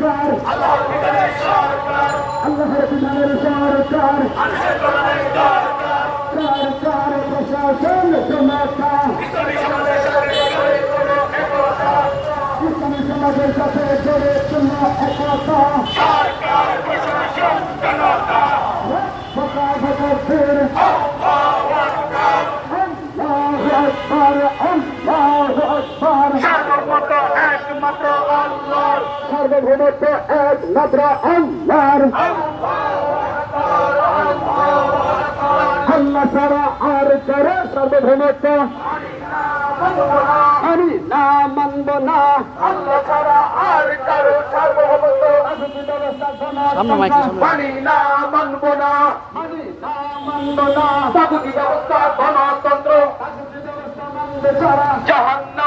সরকার। আল্লাহর বিধানের সরকার আল্লাহর বিধানের সরকার। আল্লাহর বিধানের সরকার সরকার প্রশাসন, জনতা। ইসলামী সমাজের সাথে জড়ে কোনো একতা। ইসলামী সমাজের সাথে জড়ে সার্বভৌমত্ব একমাত্র আল্লাহর। আল্লাহ ছাড়া আর কারও সার্বভৌমত্ব আমি না মানব না। আল্লাহ ছাড়া আর কারও সার্বভৌমত্ব মানি না মানব না। আমি না মানব না। ব্যবস্থা গণতন্ত্র। রাজনীতি